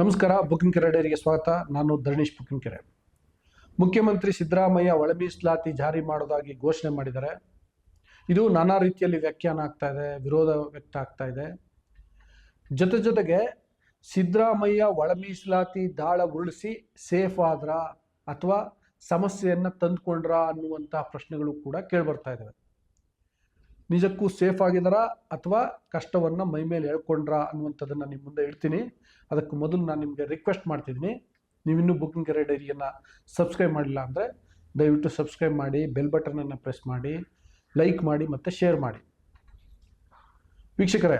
ನಮಸ್ಕಾರ, ಬುಕಿಂಗ್ ಕೆರೆ ಡೈರಿಗೆ ಸ್ವಾಗತ. ನಾನು ಧರಣೇಶ್ ಬುಕಿಂಗ್ ಕೆರೆ. ಮುಖ್ಯಮಂತ್ರಿ ಸಿದ್ದರಾಮಯ್ಯ ಒಳ ಮೀಸಲಾತಿ ಜಾರಿ ಮಾಡೋದಾಗಿ ಘೋಷಣೆ ಮಾಡಿದ್ದಾರೆ. ಇದು ನಾನಾ ರೀತಿಯಲ್ಲಿ ವ್ಯಾಖ್ಯಾನ ಆಗ್ತಾ ಇದೆ, ವಿರೋಧ ವ್ಯಕ್ತ ಆಗ್ತಾ ಇದೆ. ಜೊತೆ ಜೊತೆಗೆ ಸಿದ್ದರಾಮಯ್ಯ ಒಳ ದಾಳ ಉರುಳಿಸಿ ಸೇಫ್ ಆದ್ರ ಅಥವಾ ಸಮಸ್ಯೆಯನ್ನು ತಂದುಕೊಂಡ್ರ ಅನ್ನುವಂತಹ ಪ್ರಶ್ನೆಗಳು ಕೂಡ ಕೇಳ್ಬರ್ತಾ ಇದ್ದಾವೆ ನಿಜಕ್ಕೂ ಸೇಫ್ ಆಗಿದ್ದಾರಾ ಅಥವಾ ಕಷ್ಟವನ್ನು ಮೈ ಮೇಲೆ ಹೇಳ್ಕೊಂಡ್ರಾ ಅನ್ನುವಂಥದ್ದನ್ನು ನಿಮ್ಮ ಮುಂದೆ ಹೇಳ್ತೀನಿ. ಅದಕ್ಕೆ ಮೊದಲು ನಾನು ನಿಮಗೆ ರಿಕ್ವೆಸ್ಟ್ ಮಾಡ್ತಿದ್ದೀನಿ. ನೀವಿನ್ನೂ ಬುಕಿಂಗ್ ಕೆರೆ ಡೈರಿಯನ್ನು ಸಬ್ಸ್ಕ್ರೈಬ್ ಮಾಡಿಲ್ಲ ಅಂದರೆ ದಯವಿಟ್ಟು ಸಬ್ಸ್ಕ್ರೈಬ್ ಮಾಡಿ ಬೆಲ್ ಬಟನನ್ನು ಪ್ರೆಸ್ ಮಾಡಿ ಲೈಕ್ ಮಾಡಿ ಮತ್ತು ಶೇರ್ ಮಾಡಿ. ವೀಕ್ಷಕರೇ,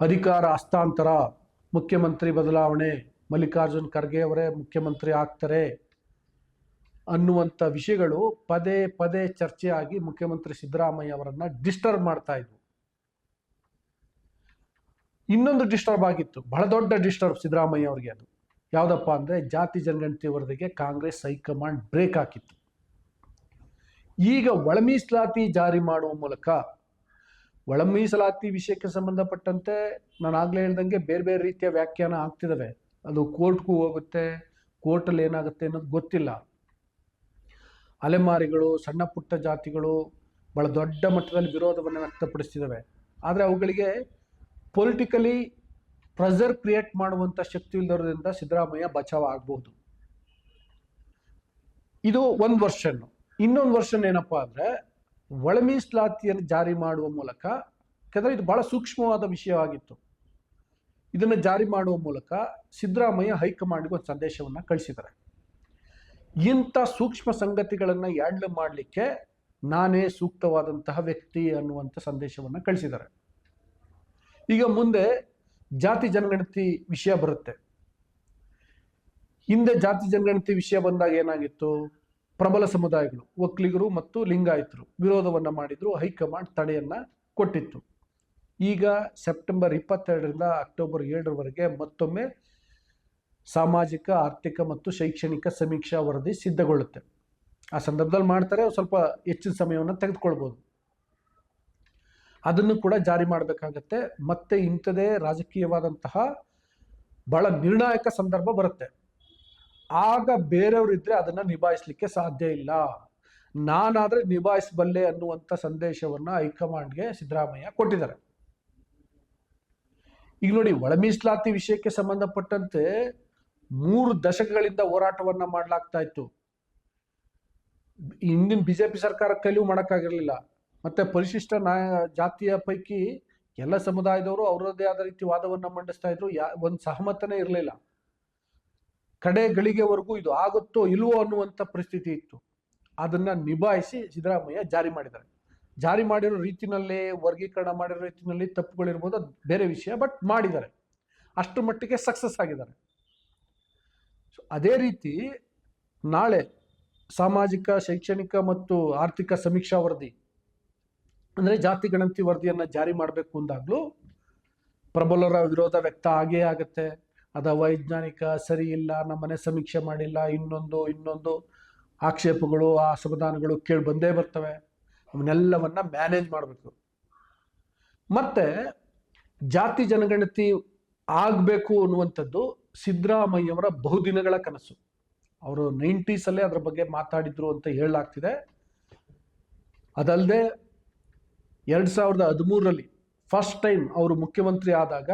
ಅಧಿಕಾರ, ಹಸ್ತಾಂತರ, ಮುಖ್ಯಮಂತ್ರಿ ಬದಲಾವಣೆ, ಮಲ್ಲಿಕಾರ್ಜುನ್ ಖರ್ಗೆ ಅವರೇ ಮುಖ್ಯಮಂತ್ರಿ ಆಗ್ತಾರೆ. ಅನ್ನುವಂಥ ವಿಷಯಗಳು ಪದೇ ಪದೇ ಚರ್ಚೆಯಾಗಿ ಮುಖ್ಯಮಂತ್ರಿ ಸಿದ್ದರಾಮಯ್ಯ ಅವರನ್ನ ಡಿಸ್ಟರ್ಬ್ ಮಾಡ್ತಾ ಇದ್ವು. ಇನ್ನೊಂದು ಡಿಸ್ಟರ್ಬ್ ಆಗಿತ್ತು. ಬಹಳ ದೊಡ್ಡ ಡಿಸ್ಟರ್ಬ್ ಸಿದ್ದರಾಮಯ್ಯ ಅವರಿಗೆ ಅದು. ಯಾವುದಪ್ಪ ಅಂದರೆ ಜಾತಿ ಜನಗಣತಿ ವರದಿಗೆ ಕಾಂಗ್ರೆಸ್ ಹೈಕಮಾಂಡ್ ಬ್ರೇಕ್ ಹಾಕಿತ್ತು. ಈಗ ಒಳ ಮೀಸಲಾತಿ ಜಾರಿ ಮಾಡುವ ಮೂಲಕ ಒಳ ಮೀಸಲಾತಿ ವಿಷಯಕ್ಕೆ ಸಂಬಂಧಪಟ್ಟಂತೆ ನಾನು ಆಗಲೇ ಹೇಳ್ದಂಗೆ ಬೇರೆ ಬೇರೆ ರೀತಿಯ ವ್ಯಾಖ್ಯಾನ ಆಗ್ತಿದ್ದಾವೆ ಅದು ಕೋರ್ಟ್ಗೂ ಹೋಗುತ್ತೆ, ಕೋರ್ಟಲ್ಲಿ ಏನಾಗುತ್ತೆ ಅನ್ನೋದು ಗೊತ್ತಿಲ್ಲ. ಅಲೆಮಾರಿಗಳು, ಸಣ್ಣ ಪುಟ್ಟ ಜಾತಿಗಳು ಬಹಳ ದೊಡ್ಡ ಮಟ್ಟದಲ್ಲಿ ವಿರೋಧವನ್ನು ವ್ಯಕ್ತಪಡಿಸ್ತಿದ್ದಾವೆ ಆದರೆ ಅವುಗಳಿಗೆ ಪೊಲಿಟಿಕಲಿ ಪ್ರೆಸರ್ ಕ್ರಿಯೇಟ್ ಮಾಡುವಂಥ ಶಕ್ತಿ ಇಲ್ಲದರಿಂದ ಸಿದ್ದರಾಮಯ್ಯ ಬಚಾವ್ ಆಗಬಹುದು. ಇದು ಒಂದು ವರ್ಷನ್. ಇನ್ನೊಂದು ವರ್ಷನ್ ಏನಪ್ಪಾ ಅಂದರೆ ಒಳಮೀಸ್ಲಾತಿಯನ್ನು ಜಾರಿ ಮಾಡುವ ಮೂಲಕ, ಯಾಕಂದರೆ ಇದು ಬಹಳ ಸೂಕ್ಷ್ಮವಾದ ವಿಷಯವಾಗಿತ್ತು. ಇದನ್ನು ಜಾರಿ ಮಾಡುವ ಮೂಲಕ ಸಿದ್ದರಾಮಯ್ಯ ಹೈಕಮಾಂಡ್ಗೆ ಒಂದು ಸಂದೇಶವನ್ನು ಕಳಿಸಿದ್ದಾರೆ. ಇಂಥ ಸೂಕ್ಷ್ಮ ಸಂಗತಿಗಳನ್ನು ಹ್ಯಾಂಡಲ್ ಮಾಡಲಿಕ್ಕೆ ನಾನೇ ಸೂಕ್ತವಾದಂತಹ ವ್ಯಕ್ತಿ ಅನ್ನುವಂಥ ಸಂದೇಶವನ್ನು ಕಳಿಸಿದ್ದಾರೆ. ಈಗ ಮುಂದೆ ಜಾತಿ ಜನಗಣತಿ ವಿಷಯ ಬರುತ್ತೆ. ಹಿಂದೆ ಜಾತಿ ಜನಗಣತಿ ವಿಷಯ ಬಂದಾಗ ಏನಾಗಿತ್ತು? ಪ್ರಬಲ ಸಮುದಾಯಗಳು, ಒಕ್ಕಲಿಗರು ಮತ್ತು ಲಿಂಗಾಯತರು ವಿರೋಧವನ್ನು ಮಾಡಿದ್ರು, ಹೈಕಮಾಂಡ್ ತಡೆಯನ್ನ ಕೊಟ್ಟಿತ್ತು. ಈಗ ಸೆಪ್ಟೆಂಬರ್ ಇಪ್ಪತ್ತೆರಡರಿಂದ ಅಕ್ಟೋಬರ್ ಏಳರವರೆಗೆ ಮತ್ತೊಮ್ಮೆ ಸಾಮಾಜಿಕ, ಆರ್ಥಿಕ ಮತ್ತು ಶೈಕ್ಷಣಿಕ ಸಮೀಕ್ಷಾ ವರದಿ ಸಿದ್ಧಗೊಳ್ಳುತ್ತೆ. ಆ ಸಂದರ್ಭದಲ್ಲಿ ಮಾಡ್ತಾರೆ ಸ್ವಲ್ಪ ಹೆಚ್ಚಿನ ಸಮಯವನ್ನು ತೆಗೆದುಕೊಳ್ಬೋದು. ಅದನ್ನು ಕೂಡ ಜಾರಿ ಮಾಡಬೇಕಾಗತ್ತೆ. ಮತ್ತೆ ಇಂಥದೇ ರಾಜಕೀಯವಾದಂತಹ ಬಹಳ ನಿರ್ಣಾಯಕ ಸಂದರ್ಭ ಬರುತ್ತೆ. ಆಗ ಬೇರೆಯವರು ಅದನ್ನ ನಿಭಾಯಿಸಲಿಕ್ಕೆ ಸಾಧ್ಯ ಇಲ್ಲ. ನಾನಾದ್ರೆ ನಿಭಾಯಿಸಬಲ್ಲೆ ಅನ್ನುವಂಥ ಸಂದೇಶವನ್ನ ಹೈಕಮಾಂಡ್ಗೆ ಸಿದ್ದರಾಮಯ್ಯ ಕೊಟ್ಟಿದ್ದಾರೆ. ಈಗ ನೋಡಿ, ಒಳ ಮೀಸಲಾತಿ ವಿಷಯಕ್ಕೆ ಸಂಬಂಧಪಟ್ಟಂತೆ ಮೂರು ದಶಕಗಳಿಂದ ಹೋರಾಟವನ್ನ ಮಾಡಲಾಗ್ತಾ ಇತ್ತು. ಹಿಂದಿನ ಬಿಜೆಪಿ ಸರ್ಕಾರ ಕೈಲೂ ಮಾಡೋಕ್ಕಾಗಿರ್ಲಿಲ್ಲ. ಮತ್ತೆ ಪರಿಶಿಷ್ಟ ನಾಯ, ಜಾತಿಯ ಪೈಕಿ ಎಲ್ಲ ಸಮುದಾಯದವರು ಅವರದೇ ಆದ ರೀತಿ ವಾದವನ್ನ ಮಂಡಿಸ್ತಾ ಇದ್ರು. ಯಾ, ಒಂದು ಸಹಮತನೇ ಇರಲಿಲ್ಲ. ಕಡೆ ಗಳಿಗೆವರೆಗೂ ಇದು ಆಗುತ್ತೋ ಇಲ್ವೋ ಅನ್ನುವಂಥ ಪರಿಸ್ಥಿತಿ ಇತ್ತು. ಅದನ್ನ ನಿಭಾಯಿಸಿ ಸಿದ್ದರಾಮಯ್ಯ ಜಾರಿ ಮಾಡಿದ್ದಾರೆ. ಜಾರಿ ಮಾಡಿರೋ ರೀತಿಯಲ್ಲೇ ವರ್ಗೀಕರಣ ಮಾಡಿರೋ ರೀತಿನಲ್ಲಿ ತಪ್ಪುಗಳಿರ್ಬೋದು, ಅದು ಬೇರೆ ವಿಷಯ, ಬಟ್ ಮಾಡಿದ್ದಾರೆ. ಅಷ್ಟರ ಮಟ್ಟಿಗೆ ಸಕ್ಸಸ್ ಆಗಿದ್ದಾರೆ. ಅದೇ ರೀತಿ ನಾಳೆ ಸಾಮಾಜಿಕ, ಶೈಕ್ಷಣಿಕ ಮತ್ತು ಆರ್ಥಿಕ ಸಮೀಕ್ಷಾ ವರದಿ, ಅಂದರೆ ಜಾತಿ ಗಣತಿ ವರದಿಯನ್ನು ಜಾರಿ ಮಾಡಬೇಕು ಅಂದಾಗಲೂ ಪ್ರಬಲರ ವಿರೋಧ ವ್ಯಕ್ತ ಆಗೇ ಆಗುತ್ತೆ. ಅದು ವೈಜ್ಞಾನಿಕ, ಸರಿ ಇಲ್ಲ ನಮ್ಮನೆ ಸಮೀಕ್ಷೆ ಮಾಡಿಲ್ಲ, ಇನ್ನೊಂದು ಇನ್ನೊಂದು ಆಕ್ಷೇಪಗಳು ಆ ಅಸಮಾಧಾನಗಳು ಕೇಳಿ ಬಂದೇ ಬರ್ತವೆ. ಅವನ್ನೆಲ್ಲವನ್ನ ಮ್ಯಾನೇಜ್ ಮಾಡಬೇಕು. ಮತ್ತೆ ಜಾತಿ ಜನಗಣತಿ ಆಗಬೇಕು ಅನ್ನುವಂಥದ್ದು ಸಿದ್ದರಾಮಯ್ಯವರ ಬಹುದಿನಗಳ ಕನಸು. ಅವರು ನೈಂಟೀಸಲ್ಲೇ ಅದರ ಬಗ್ಗೆ ಮಾತಾಡಿದ್ರು ಅಂತ ಹೇಳಲಾಗ್ತಿದೆ. ಅದಲ್ಲದೆ ಎರಡು ಸಾವಿರದ ಹದಿಮೂರರಲ್ಲಿ ಫಸ್ಟ್ ಟೈಮ್ ಅವರು ಮುಖ್ಯಮಂತ್ರಿ ಆದಾಗ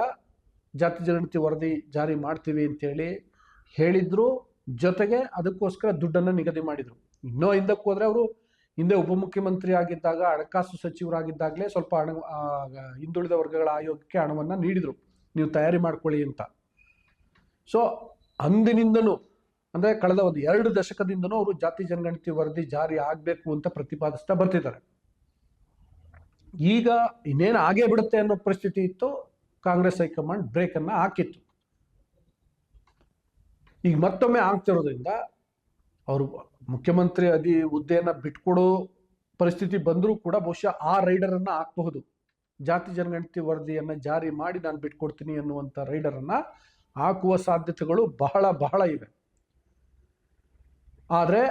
ಜಾತಿ ಜನಗಣತಿ ವರದಿ ಜಾರಿ ಮಾಡ್ತೀವಿ ಅಂತೇಳಿ ಹೇಳಿದ್ರು. ಜೊತೆಗೆ ಅದಕ್ಕೋಸ್ಕರ ದುಡ್ಡನ್ನು ನಿಗದಿ ಮಾಡಿದರು. ಇನ್ನೂ ಹಿಂದಕ್ಕೆ ಹೋದರೆ ಅವರು ಹಿಂದೆ ಉಪಮುಖ್ಯಮಂತ್ರಿ ಆಗಿದ್ದಾಗ, ಹಣಕಾಸು ಸಚಿವರಾಗಿದ್ದಾಗಲೇ ಸ್ವಲ್ಪ ಹಣ ಹಿಂದುಳಿದ ವರ್ಗಗಳ ಆಯೋಗಕ್ಕೆ ಹಣವನ್ನು ನೀಡಿದರು. ನೀವು ತಯಾರಿ ಮಾಡ್ಕೊಳ್ಳಿ ಅಂತ. ಸೊ ಅಂದಿನಿಂದನೂ, ಅಂದರೆ ಕಳೆದ ಒಂದು ಎರಡು ದಶಕದಿಂದನೂ ಅವರು ಜಾತಿ ಜನಗಣತಿ ವರದಿ ಜಾರಿ ಆಗಬೇಕು ಅಂತ ಪ್ರತಿಪಾದಿಸ್ತಾ ಬರ್ತಿದ್ದಾರೆ. ಈಗ ಇನ್ನೇನು ಆಗೇ ಬಿಡುತ್ತೆ ಅನ್ನೋ ಪರಿಸ್ಥಿತಿ ಇತ್ತು, ಕಾಂಗ್ರೆಸ್ ಹೈಕಮಾಂಡ್ ಬ್ರೇಕ್ ಅನ್ನ ಹಾಕಿತ್ತು. ಈಗ ಮತ್ತೊಮ್ಮೆ ಆಗ್ತಿರೋದ್ರಿಂದ ಅವರು ಮುಖ್ಯಮಂತ್ರಿ ಅದಿ ಹುದ್ದೆಯನ್ನು ಬಿಟ್ಕೊಡೋ ಪರಿಸ್ಥಿತಿ ಬಂದರೂ ಕೂಡ ಬಹುಶಃ ಆ ರೈಡರನ್ನು ಹಾಕಬಹುದು. ಜಾತಿ ಜನಗಣತಿ ವರದಿಯನ್ನು ಜಾರಿ ಮಾಡಿ ನಾನು ಬಿಟ್ಕೊಡ್ತೀನಿ ಅನ್ನುವಂಥ ರೈಡರನ್ನ ಹಾಕುವ ಸಾಧ್ಯತೆಗಳು ಬಹಳ ಬಹಳ ಇವೆ. ಆದರೆ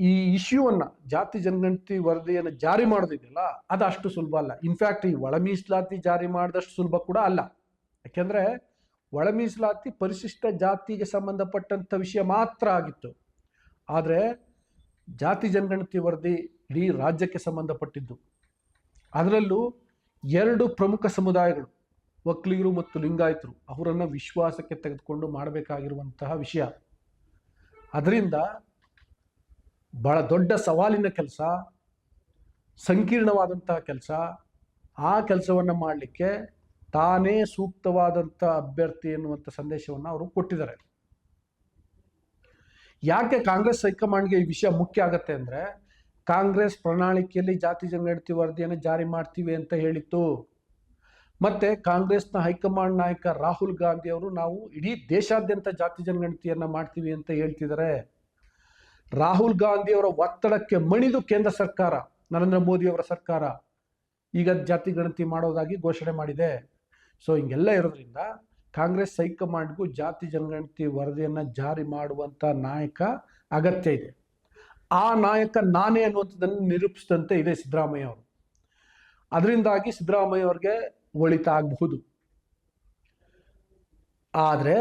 ಈ ಇಶ್ಯೂವನ್ನು ಜಾತಿ ಜನಗಣತಿ ವರದಿಯನ್ನು ಜಾರಿ ಮಾಡೋದಿದೆಯಲ್ಲ, ಅದು ಅಷ್ಟು ಸುಲಭ ಅಲ್ಲ. ಇನ್ಫ್ಯಾಕ್ಟ್ ಈ ಒಳ ಮೀಸಲಾತಿ ಜಾರಿ ಮಾಡಿದಷ್ಟು ಸುಲಭ ಕೂಡ ಅಲ್ಲ. ಯಾಕೆಂದ್ರೆ ಒಳ ಮೀಸಲಾತಿ ಪರಿಶಿಷ್ಟ ಜಾತಿಗೆ ಸಂಬಂಧಪಟ್ಟಂಥ ವಿಷಯ ಮಾತ್ರ ಆಗಿತ್ತು. ಆದರೆ ಜಾತಿ ಜನಗಣತಿ ವರದಿ ಇಡೀ ರಾಜ್ಯಕ್ಕೆ ಸಂಬಂಧಪಟ್ಟಿದ್ದು. ಅದರಲ್ಲೂ ಎರಡು ಪ್ರಮುಖ ಸಮುದಾಯಗಳು ಒಕ್ಕಲಿಗರು ಮತ್ತು ಲಿಂಗಾಯತರು ಅವರನ್ನು ವಿಶ್ವಾಸಕ್ಕೆ ತೆಗೆದುಕೊಂಡು ಮಾಡಬೇಕಾಗಿರುವಂತಹ ವಿಷಯ. ಅದರಿಂದ ಬಹಳ ದೊಡ್ಡ ಸವಾಲಿನ ಕೆಲಸ, ಸಂಕೀರ್ಣವಾದಂತಹ ಕೆಲಸ. ಆ ಕೆಲಸವನ್ನು ಮಾಡಲಿಕ್ಕೆ ತಾನೇ ಸೂಕ್ತವಾದಂಥ ಅಭ್ಯರ್ಥಿ ಎನ್ನುವಂಥ ಸಂದೇಶವನ್ನು ಅವರು ಕೊಟ್ಟಿದ್ದಾರೆ. ಯಾಕೆ ಕಾಂಗ್ರೆಸ್ ಹೈಕಮಾಂಡ್ಗೆ ಈ ವಿಷಯ ಮುಖ್ಯ ಆಗತ್ತೆ ಅಂದರೆ, ಕಾಂಗ್ರೆಸ್ ಪ್ರಣಾಳಿಕೆಯಲ್ಲಿ ಜಾತಿ ಜನಗಣತಿ ವರದಿಯನ್ನು ಜಾರಿ ಮಾಡ್ತೀವಿ ಅಂತ ಹೇಳಿತ್ತು. ಮತ್ತೆ ಕಾಂಗ್ರೆಸ್ನ ಹೈಕಮಾಂಡ್ ನಾಯಕ ರಾಹುಲ್ ಗಾಂಧಿ ಅವರು, ನಾವು ಇಡೀ ದೇಶಾದ್ಯಂತ ಜಾತಿ ಜನಗಣತಿಯನ್ನ ಮಾಡ್ತೀವಿ ಅಂತ ಹೇಳ್ತಿದ್ದಾರೆ ರಾಹುಲ್ ಗಾಂಧಿ ಅವರ ಒತ್ತಡಕ್ಕೆ ಮಣಿದು ಕೇಂದ್ರ ಸರ್ಕಾರ, ನರೇಂದ್ರ ಮೋದಿ ಅವರ ಸರ್ಕಾರ ಈಗ ಜಾತಿ ಗಣತಿ ಮಾಡೋದಾಗಿ ಘೋಷಣೆ ಮಾಡಿದೆ. ಸೊ, ಹಿಂಗೆಲ್ಲ ಇರೋದ್ರಿಂದ ಕಾಂಗ್ರೆಸ್ ಹೈಕಮಾಂಡ್ಗೂ ಜಾತಿ ಜನಗಣತಿ ವರದಿಯನ್ನು ಜಾರಿ ಮಾಡುವಂಥ ನಾಯಕ ಅಗತ್ಯ ಇದೆ. ಆ ನಾಯಕ ನಾನೇ ಅನ್ನುವಂಥದ್ದನ್ನು ನಿರೂಪಿಸಿದಂತೆ ಇದೆ ಸಿದ್ದರಾಮಯ್ಯ ಅವರು. ಅದರಿಂದಾಗಿ ಸಿದ್ದರಾಮಯ್ಯ ಅವ್ರಿಗೆ ಒಳಿತ ಆಗಬಹುದು ಆದರೆ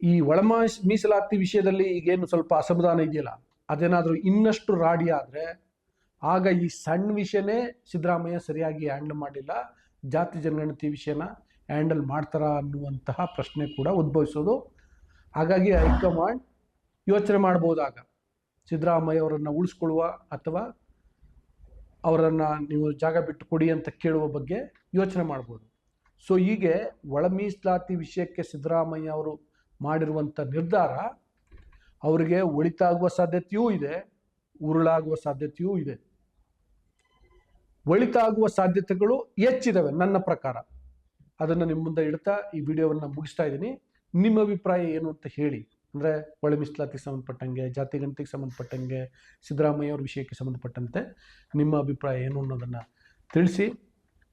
ಈ ಒಳಮ ಮೀಸಲಾತಿ ವಿಷಯದಲ್ಲಿ ಈಗೇನು ಸ್ವಲ್ಪ ಅಸಮಾಧಾನ ಇದೆಯಲ್ಲ, ಅದೇನಾದರೂ ಇನ್ನಷ್ಟು ರಾಡಿ ಆದರೆ ಆಗ ಈ ಸಣ್ಣ ವಿಷಯನೇ ಸಿದ್ದರಾಮಯ್ಯ ಸರಿಯಾಗಿ ಹ್ಯಾಂಡಲ್ ಮಾಡಿಲ್ಲ, ಜಾತಿ ಜನಗಣತಿ ವಿಷಯನ ಹ್ಯಾಂಡಲ್ ಮಾಡ್ತಾರ ಅನ್ನುವಂತಹ ಪ್ರಶ್ನೆ ಕೂಡ ಉದ್ಭವಿಸೋದು. ಹಾಗಾಗಿ ಹೈಕಮಾಂಡ್ ಯೋಚನೆ ಮಾಡ್ಬೋದಾಗ ಸಿದ್ದರಾಮಯ್ಯ ಅವರನ್ನು ಉಳಿಸ್ಕೊಳ್ಳುವ ಅಥವಾ ಅವರನ್ನು ನೀವು ಜಾಗ ಬಿಟ್ಟು ಕೊಡಿ ಅಂತ ಕೇಳುವ ಬಗ್ಗೆ ಯೋಚನೆ ಮಾಡ್ಬೋದು. ಸೊ ಹೀಗೆ ಒಳ ಮೀಸಲಾತಿ ವಿಷಯಕ್ಕೆ ಸಿದ್ದರಾಮಯ್ಯ ಅವರು ಮಾಡಿರುವಂಥ ನಿರ್ಧಾರ, ಅವರಿಗೆ ಒಳಿತಾಗುವ ಸಾಧ್ಯತೆಯೂ ಇದೆ, ಉರುಳಾಗುವ ಸಾಧ್ಯತೆಯೂ ಇದೆ. ಒಳಿತಾಗುವ ಸಾಧ್ಯತೆಗಳು ಹೆಚ್ಚಿದಾವೆ ನನ್ನ ಪ್ರಕಾರ. ಅದನ್ನು ನಿಮ್ಮ ಮುಂದೆ ಇಡ್ತಾ ಈ ವಿಡಿಯೋವನ್ನು ಮುಗಿಸ್ತಾ ಇದ್ದೀನಿ. ನಿಮ್ಮ ಅಭಿಪ್ರಾಯ ಏನು ಅಂತ ಹೇಳಿ. ಅಂದರೆ ಒಳ ಮಿಸ್ಲಾತಿಗೆ ಸಂಬಂಧಪಟ್ಟಂಗೆ, ಜಾತಿ ಗಣತಿಗೆ ಸಂಬಂಧಪಟ್ಟಂಗೆ, ಸಿದ್ದರಾಮಯ್ಯ ಅವ್ರ ವಿಷಯಕ್ಕೆ ಸಂಬಂಧಪಟ್ಟಂತೆ ನಿಮ್ಮ ಅಭಿಪ್ರಾಯ ಏನು ಅನ್ನೋದನ್ನು ತಿಳಿಸಿ.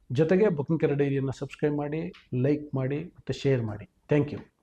ಜೊತೆಗೆ ಬುಕ್ಕಿಂಗ್ ಡೈರಿಯನ್ನು ಸಬ್ಸ್ಕ್ರೈಬ್ ಮಾಡಿ ಲೈಕ್ ಮಾಡಿ ಮತ್ತು ಶೇರ್ ಮಾಡಿ. Thank you